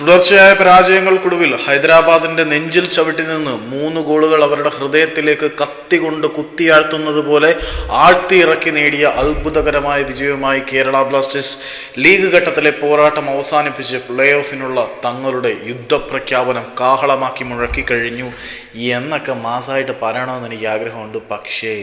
തുടർച്ചയായ പരാജയങ്ങൾക്കൊടുവിൽ ഹൈദരാബാദിന്റെ നെഞ്ചിൽ ചവിട്ടി നിന്ന് മൂന്ന് ഗോളുകൾ അവരുടെ ഹൃദയത്തിലേക്ക് കത്തികൊണ്ട് കുത്തിയാഴ്ത്തുന്നത് പോലെ ആഴ്ത്തിയിറക്കി നേടിയ അത്ഭുതകരമായ വിജയവുമായി കേരള ബ്ലാസ്റ്റേഴ്സ് ലീഗ് ഘട്ടത്തിലെ പോരാട്ടം അവസാനിപ്പിച്ച് പ്ലേ ഓഫിനുള്ള തങ്ങളുടെ യുദ്ധപ്രഖ്യാപനം കാഹളമാക്കി മുഴക്കി കഴിഞ്ഞു എന്നൊക്കെ മാസമായിട്ട് പറയണമെന്ന് എനിക്ക് ആഗ്രഹമുണ്ട് പക്ഷേ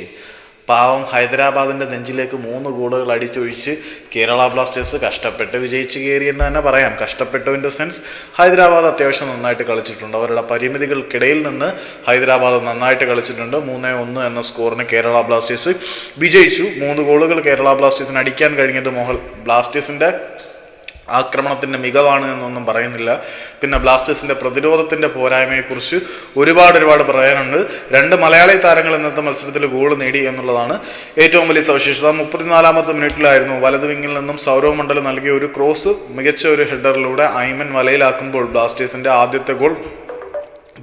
പാവം ഹൈദരാബാദിന്റെ നെഞ്ചിലേക്ക് മൂന്ന് ഗോളുകൾ അടിച്ചൊഴിച്ച് കേരള ബ്ലാസ്റ്റേഴ്സ് കഷ്ടപ്പെട്ട് വിജയിച്ച് കയറി എന്ന് തന്നെ പറയാം. കഷ്ടപ്പെട്ടു ഇൻ ദ സെൻസ് ഹൈദരാബാദ് അത്യാവശ്യം നന്നായിട്ട് കളിച്ചിട്ടുണ്ട്. അവരുടെ പരിമിതികൾക്കിടയിൽ നിന്ന് ഹൈദരാബാദ് നന്നായിട്ട് കളിച്ചിട്ടുണ്ട്. മൂന്നേ ഒന്ന് എന്ന സ്കോറിന് കേരള ബ്ലാസ്റ്റേഴ്സ് വിജയിച്ചു. മൂന്ന് ഗോളുകൾ കേരള ബ്ലാസ്റ്റേഴ്സിന് അടിക്കാൻ കഴിഞ്ഞത് മോഹൻ ബ്ലാസ്റ്റേഴ്സിന്റെ ആക്രമണത്തിന്റെ മികവാണ് എന്നൊന്നും പറയുന്നില്ല. പിന്നെ ബ്ലാസ്റ്റേഴ്സിന്റെ പ്രതിരോധത്തിന്റെ പോരായ്മയെക്കുറിച്ച് ഒരുപാട് ഒരുപാട് പറയാനുണ്ട്. രണ്ട് മലയാളി താരങ്ങൾ ഇന്നത്തെ മത്സരത്തിൽ ഗോൾ നേടി എന്നുള്ളതാണ് ഏറ്റവും വലിയ സവിശേഷത. മുപ്പത്തിനാലാമത്തെ മിനിറ്റിലായിരുന്നു വലത് വിങ്ങിൽ നിന്നും സൗരവ് മണ്ഡലം നൽകിയ ഒരു ക്രോസ് മികച്ച ഒരു ഹെഡറിലൂടെ ഐമൻ വലയിലാക്കുമ്പോൾ ബ്ലാസ്റ്റേഴ്സിന്റെ ആദ്യത്തെ ഗോൾ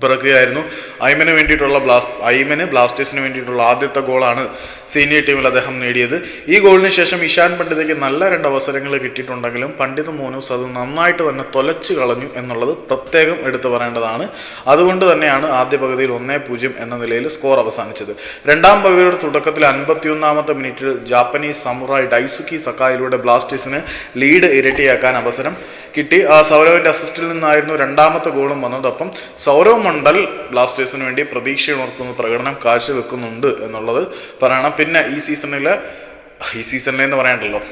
പിറക്കുകയായിരുന്നു. ഐമന് വേണ്ടിയിട്ടുള്ള ബ്ലാസ്റ്റ് ഐമന് ബ്ലാസ്റ്റേഴ്സിന് വേണ്ടിയിട്ടുള്ള ആദ്യത്തെ ഗോളാണ് സീനിയർ ടീമിൽ അദ്ദേഹം നേടിയത്. ഈ ഗോളിന് ശേഷം ഇഷാൻ പണ്ഡിതയ്ക്ക് നല്ല രണ്ട് അവസരങ്ങൾ കിട്ടിയിട്ടുണ്ടെങ്കിലും പണ്ഡിത് മോനൂസ് അത് നന്നായിട്ട് തന്നെ തൊലച്ചു കളഞ്ഞു എന്നുള്ളത് പ്രത്യേകം എടുത്തു പറയേണ്ടതാണ്. അതുകൊണ്ട് തന്നെയാണ് ആദ്യ പകുതിയിൽ ഒന്നേ പൂജ്യം എന്ന നിലയിൽ സ്കോർ അവസാനിച്ചത്. രണ്ടാം പകുതിയുടെ തുടക്കത്തിൽ അൻപത്തിയൊന്നാമത്തെ മിനിറ്റിൽ ജാപ്പനീസ് സമുറായി ഡൈസുക്കി സക്കായിലൂടെ ബ്ലാസ്റ്റേഴ്സിന് ലീഡ് ഇരട്ടിയാക്കാൻ അവസരം കിട്ടി. ആ സൗരവിന്റെ അസിസ്റ്റിൽ നിന്നായിരുന്നു രണ്ടാമത്തെ ഗോളും വന്നത്. അപ്പം സൗരവ് മണ്ഡൽ ബ്ലാസ്റ്റേഴ്സിന് വേണ്ടി പ്രതീക്ഷ ഉണർത്തുന്ന പ്രകടനം കാഴ്ചവെക്കുന്നുണ്ട് എന്നുള്ളത് പറയണം. പിന്നെ ഈ സീസണിൽ ഈ സീസണിൽ എന്ന് പറയണ്ടല്ലോ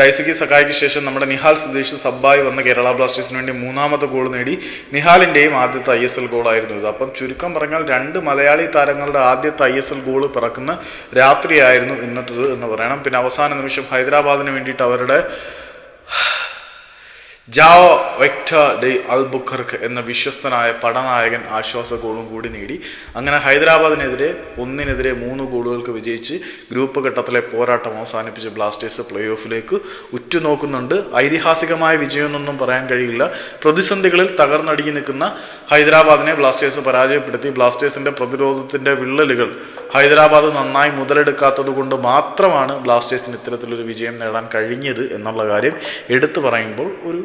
ഡൈസക്കി സക്കായിക്ക് ശേഷം നമ്മുടെ നിഹാൽ സുദേശ് സബ്ബായി വന്ന കേരള ബ്ലാസ്റ്റേഴ്സിന് വേണ്ടി മൂന്നാമത്തെ ഗോൾ നേടി. നിഹാലിന്റെയും ആദ്യത്തെ ഐ എസ് എൽ ഗോളായിരുന്നു ഇത്. അപ്പം ചുരുക്കം പറഞ്ഞാൽ രണ്ട് മലയാളി താരങ്ങളുടെ ആദ്യത്തെ ഐ എസ് എൽ ഗോൾ പിറക്കുന്ന രാത്രിയായിരുന്നു ഇന്നത്തത് എന്ന് പറയണം. പിന്നെ അവസാന നിമിഷം ഹൈദരാബാദിന് വേണ്ടിയിട്ട് അവരുടെ ജാവോ വെക്ടർ ഡെ അൽബുഖർക്ക് എന്ന വിശ്വസ്തനായ പടനായകൻ ആശ്വാസ ഗോളും കൂടി നേടി. അങ്ങനെ ഹൈദരാബാദിനെതിരെ ഒന്നിനെതിരെ മൂന്ന് ഗോളുകൾക്ക് വിജയിച്ച് ഗ്രൂപ്പ് ഘട്ടത്തിലെ പോരാട്ടം അവസാനിപ്പിച്ച് ബ്ലാസ്റ്റേഴ്സ് പ്ലേ ഓഫിലേക്ക് ഉറ്റുനോക്കുന്നുണ്ട്. ഐതിഹാസികമായ വിജയമെന്നൊന്നും പറയാൻ കഴിയില്ല. പ്രതിസന്ധികളിൽ തകർന്നടിഞ്ഞു നിൽക്കുന്ന ഹൈദരാബാദിനെ ബ്ലാസ്റ്റേഴ്സ് പരാജയപ്പെടുത്തി. ബ്ലാസ്റ്റേഴ്സിന്റെ പ്രതിരോധത്തിന്റെ വിള്ളലുകൾ ഹൈദരാബാദ് നന്നായി മുതലെടുക്കാത്തത് കൊണ്ട് മാത്രമാണ് ബ്ലാസ്റ്റേഴ്സിന് ഇത്തരത്തിലൊരു വിജയം നേടാൻ കഴിഞ്ഞത് എന്നുള്ള കാര്യം എടുത്തു പറയുമ്പോൾ ഒരു